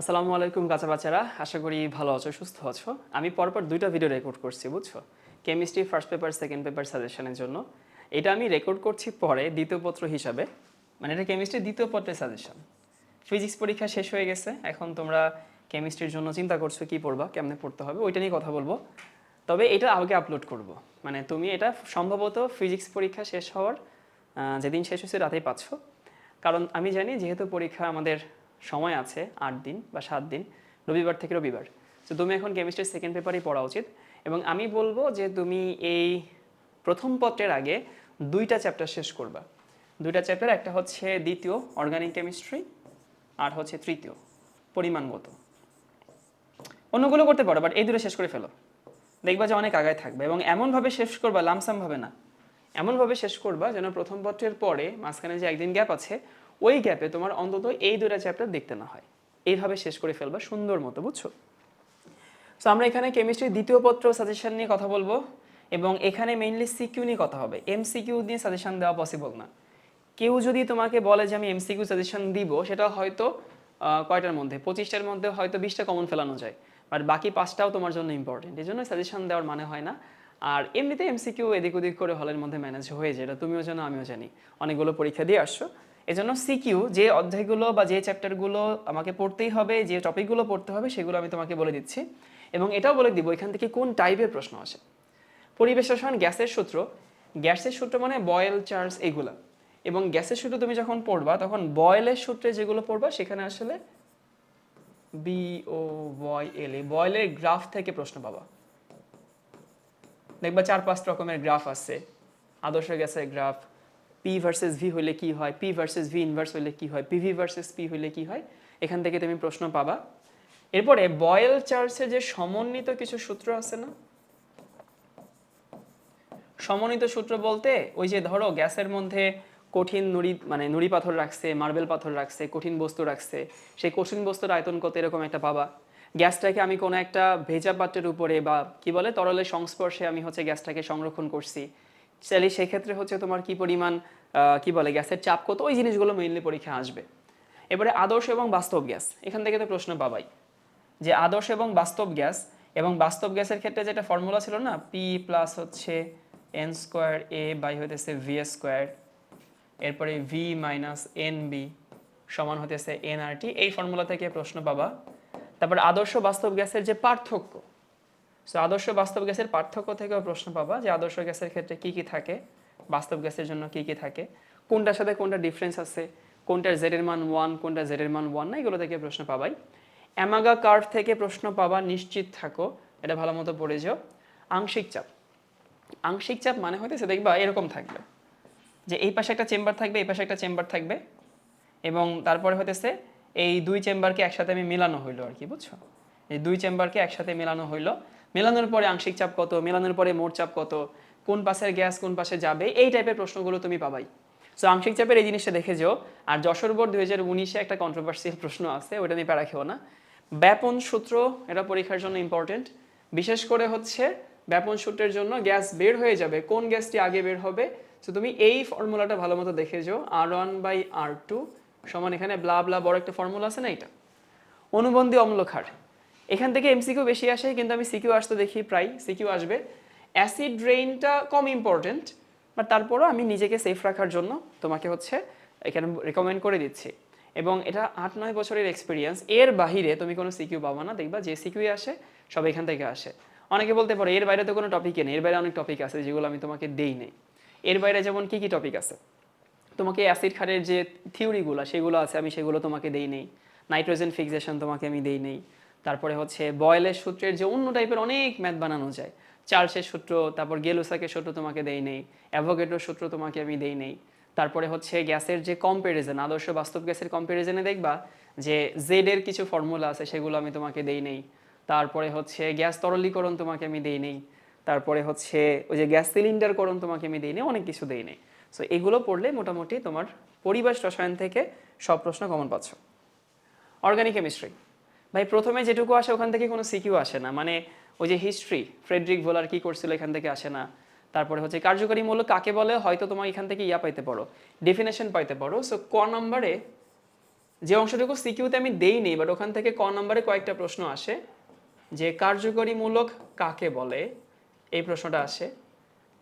আসসালামু আলাইকুম, কাঁচা বাচ্চারা। আশা করি ভালো আছো, সুস্থ আছো। আমি পরপর দুইটা ভিডিও রেকর্ড করছি, বুঝছ? Chemistry first paper second paper সাজেশনের জন্য। এটা আমি রেকর্ড করছি পরে দ্বিতীয় পত্র হিসাবে। মানে এটা কেমিস্ট্রি দ্বিতীয় পত্রের সাজেশন ফিজিক্স পরীক্ষা শেষ হয়ে গেছে। এখন তোমরা কেমিস্ট্রির জন্য চিন্তা করছ, কি পড়বা, কেমনে পড়তে হবে, ওইটা নিয়ে কথা বলব। তবে এটা আগে আপলোড করব। মানে তুমি এটা সম্ভবত ফিজিক্স পরীক্ষা শেষ হওয়ার যেদিন শেষ হয়েছে, রাতেই পাচ্ছ। কারণ আমি জানি, যেহেতু পরীক্ষা আমাদের সময় আছে আট দিন বা সাত দিন, রবিবার থেকে রবিবার। তো তুমি এখন কেমিস্ট্রির সেকেন্ড পেপারই পড়া উচিত এবং আমি বলব যে তুমি এই প্রথম পত্রের আগে দুইটা চ্যাপ্টার শেষ করবা। দুইটা চ্যাপ্টার একটা হচ্ছে দ্বিতীয় অর্গানিক কেমিস্ট্রি আর হচ্ছে তৃতীয় পরিমাণগত। অন্যগুলো করতে পারো বাট এই দুটো শেষ করে ফেলো। দেখবা যে অনেক আগায় থাকবে এবং এমনভাবে শেষ করবা লামসাম ভাবে না। এমনভাবে শেষ করবা যেন প্রথম পত্রের পরে মাঝখানে যে একদিন গ্যাপ আছে ওই গ্যাপে তোমার অন্তত এই দুটা চ্যাপ্টার দেখতে না হয়। এইভাবে শেষ করে ফেলবা সুন্দর মতো, বুঝছ? সো আমরা এখানে কেমিস্ট্রির দ্বিতীয় পত্র সাজেশন নিয়ে কথা বলব এবং এখানে মেইনলি সিকিউ নিয়ে কথা হবে। এমসিকিউ দিয়ে সাজেশন দেওয়া পসিবল না। কেউ যদি তোমাকে বলে যে আমি এমসিকিউ সাজেশন দিব, সেটা হয়তো কয়টার মধ্যে? পঁচিশটার মধ্যে হয়তো বিশটা কমন ফেলানো যায়। বাট বাকি পাঁচটাও তোমার জন্য ইম্পর্টেন্ট এই জন্য সাজেশন দেওয়ার মানে হয় না। আর এমনিতে এমসিকিউ এদিক ওদিক করে হলের মধ্যে ম্যানেজ হয়ে যায়। এটা তুমিও জানো, আমিও জানি। অনেকগুলো পরীক্ষা দিয়ে আসছো। এজন্য সিকিউ, যে অধ্যায়গুলো বা যে চ্যাপ্টারগুলো আমাকে পড়তেই হবে, যে টপিকগুলো পড়তে হবে, সেগুলো আমি তোমাকে বলে দিচ্ছি। এবং এটাও বলে দিব এখান থেকে কোন টাইপের প্রশ্ন আসে। পরিবেশ রসায়ন গ্যাসের সূত্র। গ্যাসের সূত্র মানে বয়েল চার্জ এগুলা। এবং গ্যাসের সূত্র তুমি যখন পড়বা, তখন বয়েলের সূত্রে যেগুলো পড়বা, সেখানে আসলে B O Y L E বয়েলের graph থেকে প্রশ্ন পাবা। দেখবা চার পাঁচ রকমের গ্রাফ আছে। আদর্শ গ্যাসের গ্রাফ পি ভার্সেস ভি হইলে কি হয়? পি ভার্সেস ভি ইনভার্স হইলে কি হয়? পিভি ভার্সেস পি হইলে কি হয়? এখান থেকে তুমি প্রশ্ন পাবা। এরপরে বয়েল চার্জের যে সমন্বিত কিছু সূত্র আছে না? সমন্বিত সূত্র বলতে ওই যে ধরো গ্যাসের মধ্যে কঠিন নুড়ি মানে নুড়ি পাথর রাখছে, মার্বেল পাথর রাখছে, কঠিন বস্তু রাখছে, সেই কঠিন বস্তুর আয়তন কত এরকম একটা পাবা। গ্যাসটাকে আমি কোনো একটা ভেজা পাত্রের উপরে বা কি বলে তরলের সংস্পর্শে আমি হচ্ছে গ্যাসটাকে সংরক্ষণ করছি। তাহলে সেক্ষেত্রে হচ্ছে তোমার কি পরিমাণ কি বলে, গ্যাসের চাপ কত? ওই জিনিসগুলো মেইনলি পরীক্ষা আসবে। এবারে আদর্শ এবং বাস্তব গ্যাস, এখান থেকে তো প্রশ্ন পাবাই। যে আদর্শ এবং বাস্তব গ্যাস, এবং বাস্তব গ্যাসের ক্ষেত্রে যেটা ফর্মুলা ছিল না পি প্লাস হচ্ছে এন স্কোয়ার এ বাই হতেছে ভি স্কোয়ার এরপরে ভি মাইনাস এন বি সমান হতেছে এন আর টি এই ফর্মুলা থেকে প্রশ্ন পাবা। তারপর আদর্শ বাস্তব গ্যাসের যে পার্থক্য সো আদর্শ বাস্তব গ্যাসের পার্থক্য থেকেও প্রশ্ন পাবা যে আদর্শ গ্যাসের ক্ষেত্রে কি কি থাকে, বাস্তব গ্যাসের জন্য কি কি থাকে, কোনটার সাথে কোনটা ডিফারেন্স আছে, কোনটার জেড এর মান ওয়ান কোনটা জেড এর মান ওয়ান না এগুলো থেকে প্রশ্ন পাবাই। অ্যামাগা কার্ভ থেকে প্রশ্ন পাবা নিশ্চিত থাকো, এটা ভালো মতো পড়ে যাও। আংশিক চাপ। আংশিক চাপ মানে হইতেছে দেখবা এরকম থাকবে, যে এই পাশে একটা চেম্বার থাকবে, এই পাশে একটা চেম্বার থাকবে, এবং তারপরে হতেছে এই দুই চেম্বারকে একসাথে আমি মেলানো হইল আর কি, বুঝছ? এই দুই চেম্বারকে একসাথে মেলানো হইল মেলানোর পরে আংশিক চাপ কত? মেলানোর পরে মোট চাপ কত? কোন পাশের গ্যাস কোন পাশে যাবে? এই টাইপের প্রশ্নগুলো তুমি পাবাই। সো আংশিক চাপের এই জিনিসটা দেখে যেও। আর যশোর বোর্ড দুই হাজার উনিশে একটা কন্ট্রোভার্সিয়াল প্রশ্ন আছে ওটা নিয়ে প্যারা খেও না। ব্যাপন সূত্র, এটা পরীক্ষার জন্য ইম্পর্টেন্ট বিশেষ করে হচ্ছে ব্যাপন সূত্রের জন্য গ্যাস বের হয়ে যাবে। কোন গ্যাসটি আগে বের হবে? তো তুমি এই ফর্মুলাটা ভালো মতো দেখে যাও। R one by R two সমান এখানে ব্লা ব্লা বড় একটা ফর্মুলা আছে না এটা? অনুবন্ধী অম্লক্ষার এখান থেকে এমসিকিউ বেশি আসে, কিন্তু আমি সিকিউ আসতে দেখি প্রায় সিকিউ আসবে। অ্যাসিড রেইনটা কম ইম্পর্টেন্ট বাট তারপরও আমি নিজেকে সেফ রাখার জন্য তোমাকে হচ্ছে এখানে রেকমেন্ড করে দিচ্ছি। এবং এটা আট নয় বছরের এক্সপিরিয়েন্স এর বাহিরে তুমি কোনো সিকিউ পাবা না, দেখবা যে সিকিউ আসে, সব এখান থেকে আসে। অনেকে বলতে পারে, এর বাইরে তো কোনো টপিকে নেই, এর বাইরে অনেক টপিক আছে যেগুলো আমি তোমাকে দেই নেই। এর বাইরে যেমন কি কি টপিক আছে? তোমাকে অ্যাসিড খারের যে থিওরিগুলো সেগুলো আছে, আমি সেগুলো তোমাকে দেই নেই। নাইট্রোজেন ফিক্সেশন তোমাকে আমি দেই নেই। তারপরে হচ্ছে বয়েলের সূত্রের যে অন্য টাইপের অনেক ম্যাথ বানানো যায়। চার্লসের সূত্র, তারপর গেলুসাকের সূত্র তোমাকে দেই নেই অ্যাভোগেটোর সূত্র তোমাকে আমি দেই নেই। তারপরে হচ্ছে গ্যাসের যে কম্প্যারিজন আদর্শ বাস্তব গ্যাসের কম্প্যারিজনে দেখবা যে জেড এর কিছু ফর্মুলা আছে, সেগুলো আমি তোমাকে দেই নেই। তারপরে হচ্ছে গ্যাস তরলীকরণ তোমাকে আমি দেই নেই। তারপরে হচ্ছে ওই যে গ্যাস সিলিন্ডারকরণ তোমাকে আমি দেই নেই, অনেক কিছু দেই নেই। সো এগুলো পড়লে মোটামুটি তোমার পরিবেশ রসায়ন থেকে সব প্রশ্ন কমন পাচ্ছ। অর্গানিক কেমিস্ট্রি ভাই, প্রথমে যেটুকু আসে, ওখান থেকে কোনো সিকিউ আসে না। মানে ওই যে হিস্ট্রি ফ্রেডরিক ভোলার কি করছিল, এখান থেকে আসে না। তারপরে হচ্ছে কার্যকরী মূল্য কাকে বলে, হয়তো তোমার এখান থেকে ইয়া পাইতে পারো ডেফিনেশন পাইতে পারো। সো ক নম্বরে যে অংশটুকু সিকিউতে আমি দেইনি বাট ওখান থেকে ক নম্বরে কয়েকটা প্রশ্ন আসে, যে কার্যকরীমূলক কাকে বলে, এই প্রশ্নটা আসে।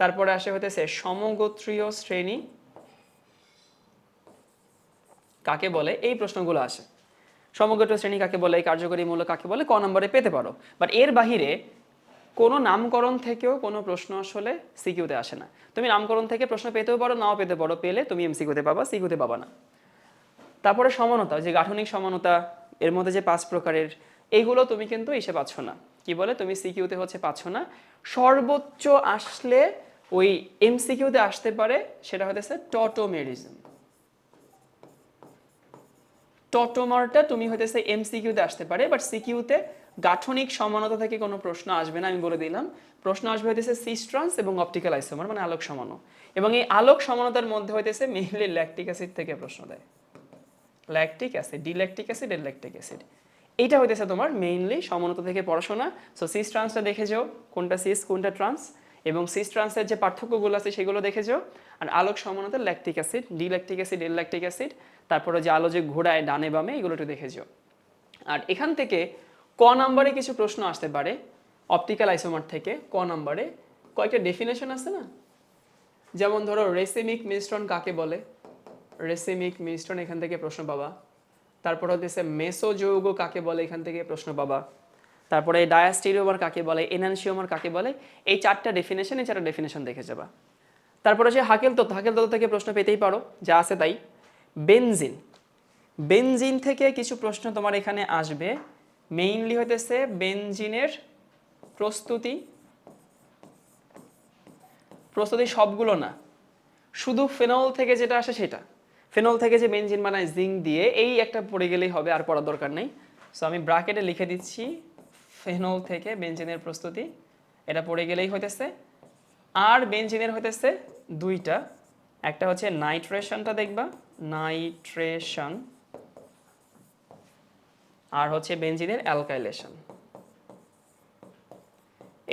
তারপরে আসে হতেছে সমগোত্রীয় শ্রেণি, কাকে বলে, এই প্রশ্নগুলো আসে। সমগোত্রীয় শ্রেণি কাকে বলে কার্যকরী মূল্য কাকে বলে, ক নম্বরে পেতে পারো। বাট এর বাহিরে কোনো নামকরণ থেকেও কোনো প্রশ্ন আসলে সিকিউতে আসে না। তুমি নামকরণ থেকে প্রশ্ন পেতেও পারো, নাও পেতে পারো, পেলে তুমি এমসিকিউতে পাবা সিকিউতে পাবা না। তারপরে সমানতা যে গাঠনিক সমানতা, এর মধ্যে যে পাঁচ প্রকারের এইগুলো তুমি কিন্তু এসে পাচ্ছ না। কি বলে? তুমি সিকিউতে হচ্ছে পাচ্ছ না। সর্বোচ্চ আসলে ওই এমসিকিউতে আসতে পারে, সেটা হতেছে টটোমেরিজম টটোমারটা তুমি হইতেছে এমসিকিউতে আসতে পারে বাট সিকিউতে গাঠনিক সমানতা থেকে কোনো প্রশ্ন আসবে না, আমি বলে দিলাম। প্রশ্ন আসবে হইতেছে সিস্ট্রান্স এবং অপটিক্যাল আইসোমার মানে আলোক সমানো এবং এই আলোক সমানতার মধ্যে হইতেছে মেইনলি ল্যাকটিক অ্যাসিড থেকে প্রশ্ন দেয়। Lactic acid D lactic acid এর ল্যাকটিক অ্যাসিড এইটা হইতেছে তোমার মেইনলি সমানতা থেকে পড়াশোনা। সো সিস ট্রান্সটা দেখে যাও, কোনটা সিস কোনটা ট্রান্স এবং সিস ট্রান্সের যে পার্থক্যগুলো আছে সেগুলো দেখেছ? আর আলোক সমানতা lactic acid D lactic acid এর ল্যাকটিক অ্যাসিড তারপরে যে আলো যে ঘোড়ায়, ডানে বামে, এগুলো একটু দেখেছ। আর এখান থেকে ক নাম্বারে কিছু প্রশ্ন আসতে পারে অপটিক্যাল আইসোমার থেকে ক নাম্বারে। কয়েকটা ডেফিনেশন আছে না? যেমন ধরো রেসিমিক মিশ্রণ কাকে বলে? রেসিমিক মিশ্রণ এখান থেকে প্রশ্ন পাবা। তারপর হচ্ছে মেসো যৌগ কাকে বলে? এখান থেকে প্রশ্ন পাবা। তারপরে ডায়াস্টিরিওমার কাকে বলে এনানসিওমার কাকে বলে, এই চারটা ডেফিনেশন এই চারটা ডেফিনেশন দেখে যাবা। তারপরে যে হাকেল তত্ত্ব হাকেল তত্ত্ব থেকে প্রশ্ন পেতেই পারো, যা আছে তাই। বেনজিন বেনজিন থেকে কিছু প্রশ্ন তোমার এখানে আসবে। মেইনলি হইতেছে বেনজিনের প্রস্তুতি। প্রস্তুতি সবগুলো না, শুধু ফেনল থেকে যেটা আসে সেটা। ফেনল থেকে যে বেনজিন বানায় জিঙ্ক দিয়ে, এই একটা পড়ে গেলেই হবে, আর পড়ার দরকার নেই। সো আমি ব্রাকেটে লিখে দিচ্ছি ফেনল থেকে বেঞ্জিনের প্রস্তুতি, এটা পড়ে গেলেই হইতেছে। আর বেঞ্জিনের হইতেছে দুইটা, একটা হচ্ছে নাইট্রেশনটা দেখবা, নাইট্রেশন, আর হচ্ছে বেঞ্জিনের অ্যালকাইলেশন।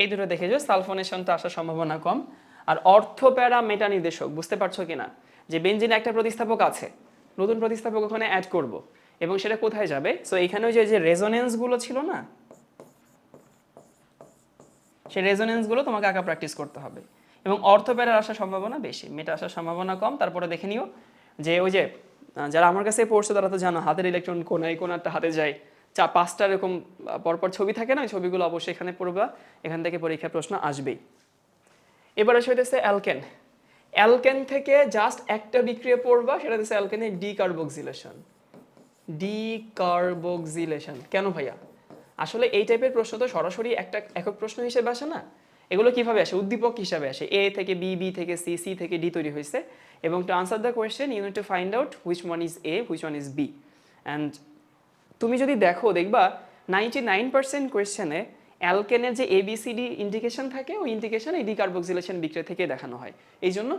এই দুটো দেখে যাও সালফোনেশনটা আসার সম্ভাবনা কম। আর অর্থপ্যারা মেটা নির্দেশক বুঝতে পারছ কিনা? যে বেনজিন একটা প্রতিস্থাপক আছে, নতুন প্রতিস্থাপক ওখানে অ্যাড করব, এবং সেটা কোথায় যাবে? সো এখানে যে যে রেজোনেন্সগুলো ছিল না সেই রেজোনেন্সগুলো তোমাকে আঁকা প্র্যাকটিস করতে হবে। এবং অর্থ অর্থপ্যারার আসার সম্ভাবনা বেশি। মেটা আসার সম্ভাবনা কম। তারপরে দেখে নিও যে ওই যে যারা আমার কাছে পড়ছে তারা তো জানো, হাতের ইলেকট্রন কোনায় কোনারটা হাতে যায়। চা, পাঁচটা এরকম পরপর ছবি থাকে না? ওই ছবিগুলো অবশ্যই এখানে পড়বা। এখান থেকে পরীক্ষা প্রশ্ন আসবেই। এবার আসে হইতেছে অ্যালকেন অ্যালকেন থেকে জাস্ট একটা বিক্রিয়া পড়বা, সেটা হচ্ছে অ্যালকেনের ডিকার্বক্সিলেশন ডিকার্বক্সিলেশন কেন ভাইয়া? আসলে এই টাইপের প্রশ্ন তো সরাসরি একটা একক প্রশ্ন হিসেবে আসে না? এগুলো কীভাবে আসে? উদ্দীপক হিসাবে আসে। এ থেকে বি বি থেকে সি সি থেকে ডি তৈরি হয়েছে। এবং to answer the question you to find out which one is A which one is B and তুমি যদি দেখো, দেখবা নাইনটি নাইন পার্সেন্ট কোয়েশ্চেনে অ্যালকেনের যে এবিসিডি ইন্ডিকেশন থাকে, ওই ইন্ডিকেশন এই ডিকার্বক্সিলেশন বিক্রিয়া থেকে দেখানো হয়। এই জন্য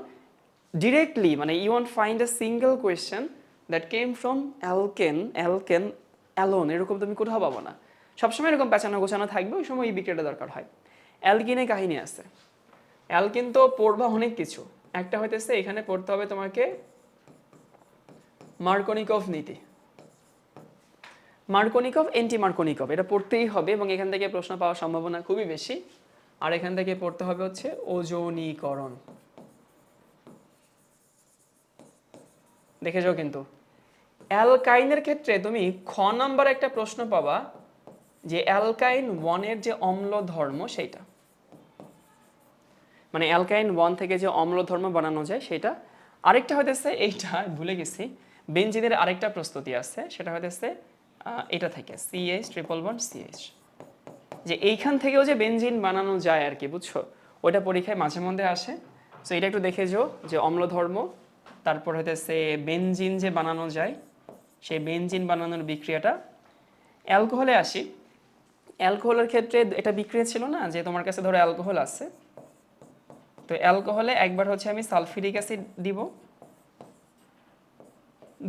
ডিরেক্টলি মানে you want find a single question that came from alkane alkane alone এরকম তুমি কোথাও পাবো না। সবসময় এরকম পেঁচানো গোছানো থাকবে, ওই সময় এই বিক্রিয়াটা দরকার হয়। অ্যালকিনে কাহিনী আছে। অ্যালকিন তো পড়বা অনেক কিছু। একটা হইতেছে এখানে পড়তে হবে তোমাকে মার্কনিকভ নীতি। মার্কনিকভ এন্টি মার্কনিকভ এটা পড়তেই হবে এবং এখান থেকে প্রশ্ন পাওয়ার সম্ভাবনা খুবই বেশি। আর এখান থেকে পড়তে হবে হচ্ছে ওজনীকরণ। দেখে যাও কিন্তু। অ্যালকাইনের ক্ষেত্রে তুমি খ নাম্বার একটা প্রশ্ন পাবা যে অ্যালকাইন ওয়ানের যে অম্ল ধর্ম সেইটা। মানে অ্যালকাইন ওয়ান থেকে যে অম্ল ধর্ম বানানো যায় সেটা। আরেকটা হইতেছে এইটা, ভুলে গেছি। বেঞ্জিনের আরেকটা প্রস্তুতি আছে, সেটা হইতেছে এটা থেকে সিএইচ ট্রিপল ওয়ান সিএইচ যে এইখান থেকেও যে বেঞ্জিন বানানো যায় আর কি, বুঝছ? ওইটা পরীক্ষায় মাঝে মধ্যে আসে। সো এটা একটু দেখে যে অম্ল ধর্ম, তারপর হইতেছে বেনজিন যে বানানো যায়, সেই বেঞ্জিন বানানোর বিক্রিয়াটা। অ্যালকোহলে আসি। অ্যালকোহলের ক্ষেত্রে এটা বিক্রিয়া ছিল না, যে তোমার কাছে ধরো অ্যালকোহল আছে। তো অ্যালকোহলে একবার হচ্ছে আমি সালফিরিক অ্যাসিড দিব।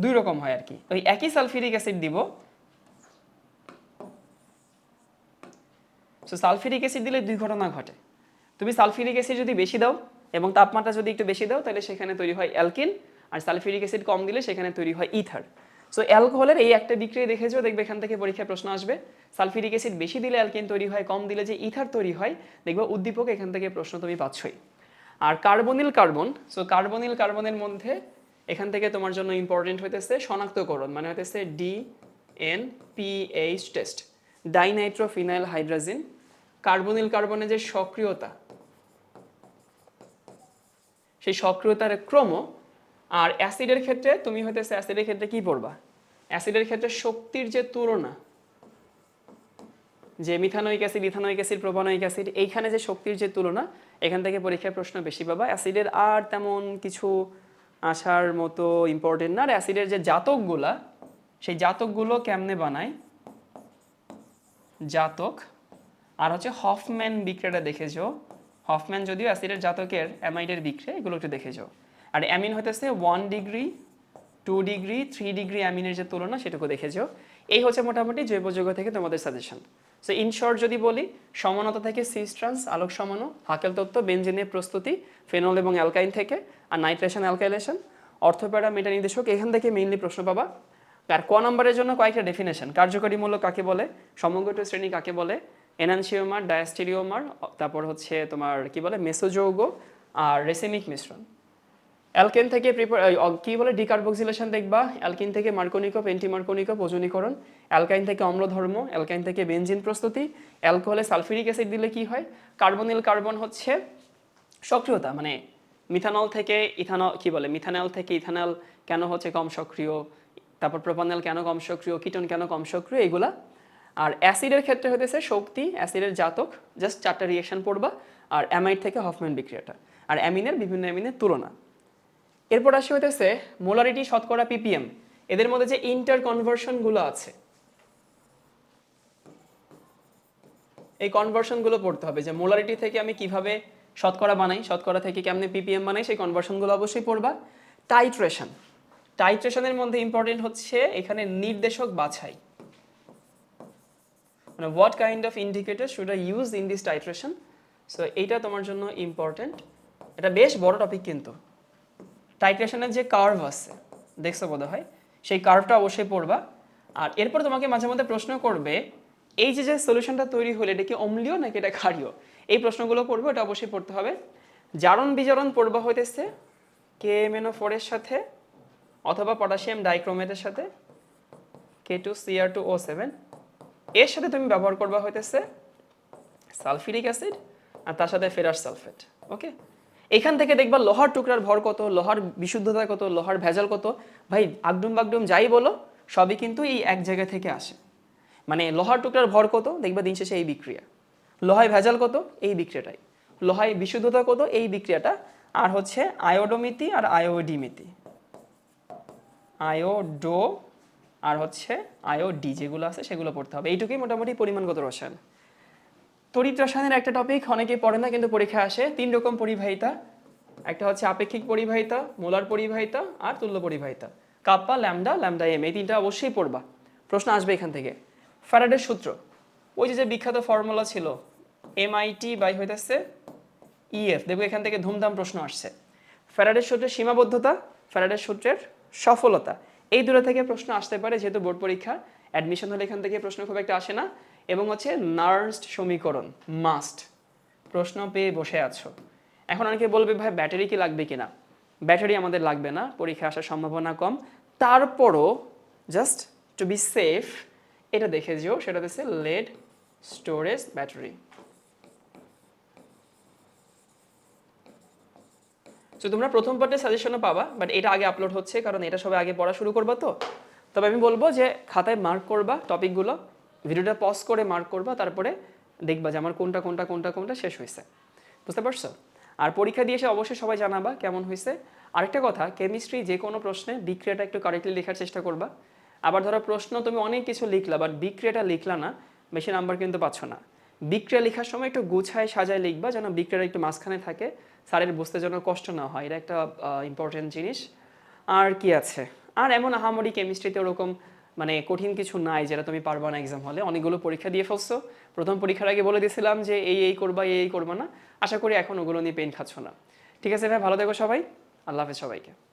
দুই রকম হয় আর কি। ওই একই সালফিরিক অ্যাসিড দিব। সো সালফিরিক অ্যাসিড দিলে দুই ঘটনা ঘটে। তুমি সালফিরিক অ্যাসিড যদি বেশি দাও এবং তাপমাত্রা যদি একটু বেশি দাও, তাহলে সেখানে তৈরি হয় অ্যালকিন। আর সালফিরিক অ্যাসিড কম দিলে সেখানে তৈরি হয় ইথার। সো অ্যালকোহলের এই একটা বিক্রিয়া দেখেছ, দেখবে এখান থেকে পরীক্ষায় প্রশ্ন আসবে। সালফিউরিক অ্যাসিড বেশি দিলে অ্যালকেন তৈরি হয়, কম দিলে যে ইথার তৈরি হয়, দেখবে উদ্দীপক এখান থেকে প্রশ্ন তুমি পাচ্ছই। আর কার্বনিল কার্বন সো কার্বনিল কার্বনের মধ্যে এখান থেকে তোমার জন্য ইম্পর্টেন্ট হইতেছে শনাক্তকরণ মানে হইতেছে D N P H test dinitrophenyl hydrazine carbonyl কার্বনের যে সক্রিয়তা, সেই সক্রিয়তার ক্রম, আর অ্যাসিডের ক্ষেত্রে তুমি হইতেছে অ্যাসিডের ক্ষেত্রে কি পড়বা? অ্যাসিডের ক্ষেত্রে শক্তির যে তুলনা, যে methanoic acid ethanoic acid propanoic acid, এইখানে যে শক্তির যে তুলনা, এখান থেকে পরীক্ষায় প্রশ্ন বেশি পাবা। অ্যাসিডের আর তেমন কিছু আসার মতো ইম্পর্টেন্ট না। আর অ্যাসিডের যে জাতকগুলা, সেই জাতকগুলো কেমনে বানায়? জাতক। আর হচ্ছে হফম্যান বিক্রিয়াটা দেখেছ? হফম্যান যদিও অ্যাসিডের জাতকের অ্যামাইডের বিক্রিয়া এগুলো একটু দেখেছ। আর অ্যামিন হইতেছে one degree two degree three degree অ্যামিনের যে তুলনা সেটুকু দেখেছ। এই হচ্ছে মোটামুটি জৈব যৌগ থেকে তোমাদের সাজেশন সো ইন শর্ট যদি বলি, সমানতা থেকে সিস্ট্রান্স আলোক সমাণু হাকেল তত্ত্ব বেঞ্জিনের প্রস্তুতি ফেনল এবং অ্যালকাইন থেকে, আর nitration alkylation ortho para meta নির্দেশক এখান থেকে মেইনলি প্রশ্ন পাবা। আর ক নম্বরের জন্য কয়েকটা ডেফিনেশন কার্যকরী মূল্য কাকে বলে সমগ্র শ্রেণি কাকে বলে এনানসিওমার ডায়াস্টেরিওমার তারপর হচ্ছে তোমার কি বলে মেসোযৌগ আর রেসেমিক মিশ্রণ। অ্যালকেন থেকে কি বলে? ডিকার্বক্সিলেশন দেখবা। অ্যালকিন থেকে মার্কোনিকো পেন্টিমার্কোনিকো ওজনীকরণ। অ্যালকাইন থেকে অম্লধর্ম, অ্যালকাইন থেকে বেঞ্জিন প্রস্তুতি। অ্যালকোহলে সালফিউরিক অ্যাসিড দিলে কি হয়? কার্বনিল কার্বন হচ্ছে সক্রিয়তা মানে মিথানল থেকে ইথানল, কি বলে? মিথানল থেকে ইথানল কেন হচ্ছে কম সক্রিয়? তারপর প্রোপানল কেন কম সক্রিয়? কিটন কেন কম সক্রিয়? এগুলা। আর অ্যাসিডের ক্ষেত্রে হতেছে শক্তি, অ্যাসিডের জাতক। জাস্ট চারটা রিয়েকশন পড়বা। আর অ্যামাইড থেকে হফম্যান বিক্রিয়াটা। আর অ্যামিনের, বিভিন্ন অ্যামিনের তুলনা। এরপর আসি হইতেছে মোলারিটি শতকরা পিপিএম। এদের মধ্যে যে ইন্টার কনভার্সনগুলো আছে, এই কনভার্সনগুলো পড়তে হবে। যে মোলারিটি থেকে আমি কীভাবে শতকরা বানাই, শতকরা থেকে কেমনে পিপিএম বানাই, সেই কনভার্সনগুলো অবশ্যই পড়বা। টাইট্রেশন টাইট্রেশনের মধ্যে ইম্পর্টেন্ট হচ্ছে এখানে নির্দেশক বাছাই। মানে what kind of indicator should I use in this titration so এইটা তোমার জন্য ইম্পর্টেন্ট এটা বেশ বড় টপিক কিন্তু। টাইট্রেশনের যে কার্ভ আছে, দেখছ বোধ হয় সেই কার্ভটা অবশ্যই পড়বা। আর এরপর তোমাকে মাঝে মধ্যে প্রশ্ন করবে, এই যে যে সলিউশনটা তৈরি হলো, এটা কি অম্লীয় নাকি এটা ক্ষারীয়? এই প্রশ্নগুলো পড়বে এটা অবশ্যই পড়তে হবে। জারণ বিজারণ পড়বা হইতেছে কে ফোরের সাথে অথবা পটাশিয়াম ডাইক্রোমেটের সাথে K two CR two O seven এর সাথে তুমি ব্যবহার করবা হইতেছে সালফিরিক অ্যাসিড আর তার সাথে ফেরার সালফেট ওকে এখান থেকে দেখবা লোহার টুকরার ভর কত, লোহার বিশুদ্ধতা কত, লোহার ভেজাল কত। ভাই, আগডুম বাগডুম যাই বলো, সবই কিন্তু এই এক জায়গা থেকে আসে। মানে লোহার টুকরার ভর কত, দেখবা দিন শেষে এই বিক্রিয়া। লোহায় ভেজাল কত, এই বিক্রিয়াটাই। লোহায় বিশুদ্ধতা কত, এই বিক্রিয়াটা। আর হচ্ছে আয়োডোমিতি আর আয়োডিমিতি। আয়োডো আর হচ্ছে আয়োডি যেগুলো আছে সেগুলো পড়তে হবে। এইটুকুই মোটামুটি পরিমাণগত রসায়ন। তড়িৎ রসায়নের একটা টপিক অনেকেই পড়ে না, কিন্তু পরীক্ষা আসে। তিন রকম পরিবাহিতা। একটা হচ্ছে আপেক্ষিক পরিবাহিতা, মোলার পরিবাহিতা আর তুল্য পরিবাহিতা। কাপ্পা, ল্যামডা ল্যামডা এম, এই তিনটা অবশ্যই পড়বা। প্রশ্ন আসবে এখান থেকে। ফ্যারাডের সূত্র। ওই যে যে বিখ্যাত ফর্মুলা ছিল এমআইটি বাই হইতেছে ইএফ দেখব এখান থেকে ধুমধাম প্রশ্ন আসছে। ফ্যারাডের সূত্রের সীমাবদ্ধতা, ফ্যারাডের সূত্রের সফলতা। এই দূরে থেকে প্রশ্ন আসতে পারে, যেহেতু বোর্ড পরীক্ষা। অ্যাডমিশন হলে এখান থেকে প্রশ্ন খুব একটা আসে না। এবং হচ্ছে নার্সড সমীকরণ মাস্ট প্রশ্ন পেয়ে বসে আছো। এখন অনেকে বলবে, ভাই, ব্যাটারি কি লাগবে কিনা? ব্যাটারি আমাদের লাগবে না পরীক্ষা আসার সম্ভাবনা কম। তারপরও জাস্ট টু বি সেফ এটা দেখে যেও, সেটা হচ্ছে লেড স্টোরেজ ব্যাটারি তো তোমরা প্রথম পার্টে সাজেশনও পাবা বাট এটা আগে আপলোড হচ্ছে, কারণ এটা সবাই আগে পড়া শুরু করবা তো। তবে আমি বলব যে, খাতায় মার্ক করবা টপিকগুলো ভিডিওটা পজ করে মার্ক করবা, তারপরে দেখবা যে আমার কোনটা কোনটা কোনটা কোনটা শেষ হয়েছে। বুঝতে পারছ? আর পরীক্ষা দিয়ে এসে অবশ্যই সবাই জানাবা কেমন হয়েছে। আরেকটা কথা কেমিস্ট্রি যে কোনো প্রশ্নে বিক্রিয়াটা একটু কারেক্টলি লেখার চেষ্টা করবা। আবার ধরো প্রশ্ন তুমি অনেক কিছু লিখলা বাট বিক্রিয়াটা লিখলা না, বেশি নাম্বার কিন্তু পাচ্ছ না। বিক্রিয়া লেখার সময় একটু গুছায় সাজায় লিখবা, যেন বিক্রিয়াটা একটু মাঝখানে থাকে, স্যারের বুঝতে যেন কষ্ট না হয়। এটা একটা ইম্পর্টেন্ট জিনিস। আর কি আছে? আর এমন আহামরি কেমিস্ট্রিতে ওরকম মানে কঠিন কিছু নাই যেটা তুমি পারবা না এক্সাম হলে অনেকগুলো পরীক্ষা দিয়ে ফেলছো। প্রথম পরীক্ষার আগে বলে দিয়েছিলাম যে এই এই করবা, এই এই করবা না। আশা করি এখন ওগুলো নিয়ে পেন খাচ্ছ না। ঠিক আছে ভাই, ভালো থেকো সবাই। আল্লাহ হাফেজ সবাইকে।